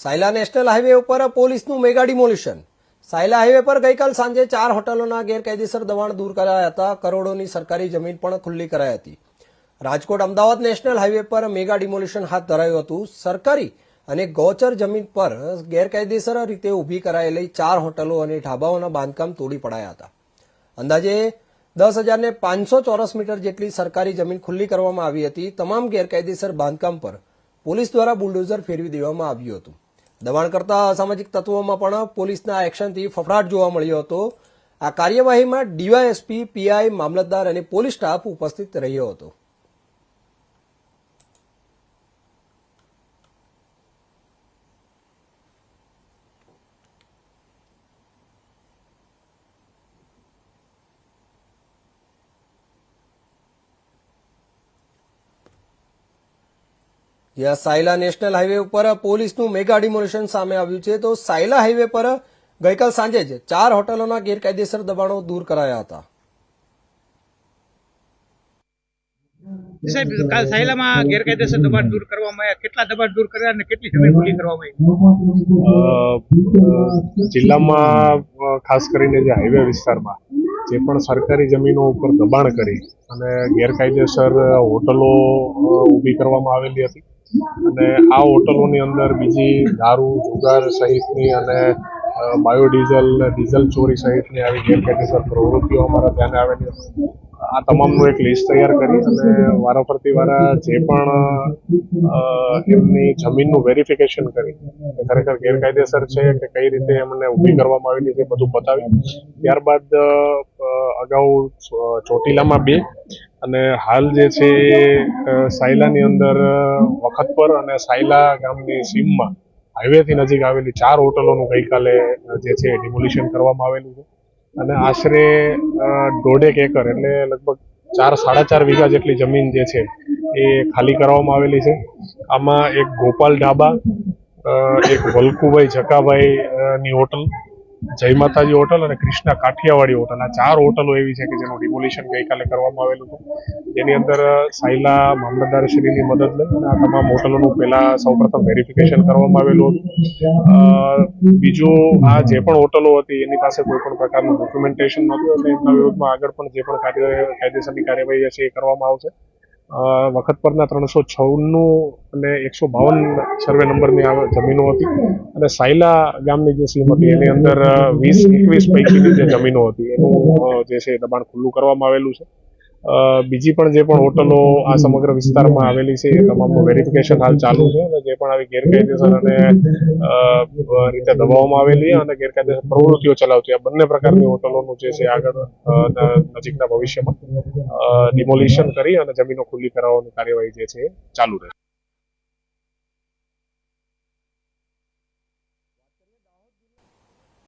Sayla national highway ઉપર પોલીસનું mega demolition. Sayla highway પર ગઈકાલ સાંજે ચાર હોટલોના ગેરકાયદેસર દબાણ દૂર કરાયા હતા. કરોડોની સરકારી જમીન પણ ખુલ્લી કરાઈ હતી. રાજકોટ અમદાવાદ નેશનલ હાઈવે પર મેગા ડિમોલિશન હાથ ધરાયું હતું. સરકારી અને ગૌચર જમીન પર ગેરકાયદેસર રીતે ઊભી કરાયેલી ચાર હોટલો અને ઢાબાઓના બાંધકામ તોડી પડાયા હતા. અંદાજે દસ હજારને પાંચસો ચોરસ મીટર જેટલી સરકારી જમીન ખુલ્લી કરવામાં આવી હતી. તમામ ગેરકાયદેસર બાંધકામ પર પોલીસ દ્વારા બુલડોઝર ફેરવી દેવામાં આવ્યું હતું. દબાણ કરતા અસામાજિક તત્વોમાં પણ પોલીસના એક્શનથી ફફડાટ જોવા મળ્યો હતો. આ કાર્યવાહીમાં ડીવાયએસપી, પીઆઈ, મામલતદાર અને પોલીસ સ્ટાફ ઉપસ્થિત રહ્યો હતો. જ્યાં સાયલા નેશનલ હાઈવે ઉપર પોલીસનું મેગા ડિમોલિશન સામે આવ્યું છે તો સાયલા હાઈવે પર ગઈકાલ સાંજે જ ચાર હોટલોના ગેરકાયદેસર દબાણો દૂર કરાયા હતા. સાહેબ કાલ સાયલામાં ગેરકાયદેસર દબાણ દૂર કરવામાં આવ્યા. કેટલા દબાણ દૂર કર્યા અને કેટલી જમીન ખુલ્લી કરવામાં આવી? અ, જિલ્લામાં ખાસ કરીને જે હાઈવે વિસ્તારમાં જે પણ સરકારી જમીનો ઉપર દબાણ કરી અને ગેરકાયદેસર હોટલો ઊભી ઊભી કરવામાં આવેલી હતી. અને આ હોટલોની અંદર બીજી દારૂ, જુગાર સહિતની અને બાયોડીઝલ ડીઝલ ચોરી સહિતની આવી ગેરકાયદેસર પ્રવૃત્તિઓ અમારા ધ્યાને આવેલી હતી આ તમામનું એક લિસ્ટ તૈયાર કરી અને વારાફરતી વારા જે પણ એમની જમીનનું વેરિફિકેશન કરી, કે ખરેખર ગેરકાયદેસર છે કે કઈ રીતે એમને ઊભી કરવામાં આવેલી છે બધું બતાવ્યું. ત્યારબાદ અગાઉ ચોટીલામાં બે અને હાલ જે છે સાયલાની અંદર વખતપર વખત પર અને સાયલા ગામની સીમમાં હાઈવેથી નજીક આવેલી ચાર હોટલોનું ગઈકાલે જે છે ડિમોલિશન કરવામાં આવેલું છે. અને આશરે દોઢેક એકર એટલે લગભગ ચાર સાડા ચાર વીઘા જેટલી જમીન જે છે એ ખાલી કરવામાં આવેલી છે. આમાં એક ગોપાલ ઢાબા એક વલ્કુભાઈ જકાભાઈ ની હોટલ જય માતાજી હોટલ અને કૃષ્ણા કાઠિયાવાડી હોટલ. આ ચાર હોટલો એવી છે કે જેનું ડિમોલિશન ગઈકાલે કરવામાં આવેલું હતું. જેની અંદર સાયલા મામલતદારશ્રીની મદદ લઈ અને આ તમામ હોટલોનું પહેલા સૌપ્રથમ વેરિફિકેશન કરવામાં આવેલું હતું. બીજું, આ જે પણ હોટલો હતી, એની પાસે કોઈ પણ પ્રકારનું ડોક્યુમેન્ટેશન નહોતું એટલે એમના વિરુદ્ધમાં આગળ પણ જે પણ કાયદેસરની કાર્યવાહી છે એ કરવામાં આવશે. વખત પરના ત્રણસો છન્નું અને એકસો બાવન સર્વે નંબરની આ જમીનો હતી. અને સાયલા ગામની જે સીમ હતી, એની અંદર વીસ, એકવીસ પૈકીની જે જમીનો હતી, એનું જે છે દબાણ ખુલ્લું કરવામાં આવેલું છે. બીજી પણ જે પણ હોટલો આ સમગ્ર વિસ્તારમાં આવેલી છે, એ તમામનું વેરિફિકેશન હાલ ચાલુ છે અને જે પણ આવી ગેરકાયદેસર અને રીતે દબાવવામાં આવેલી અને ગેરકાયદેસર પ્રવૃત્તિઓ ચલાવતી આ બંને પ્રકારની હોટલોનું જે છે આગળ નજીકના ભવિષ્યમાં ડિમોલિશન કરી અને જમીનો ખુલ્લી કરાવવાની કાર્યવાહી જે છે ચાલુ રહેશે.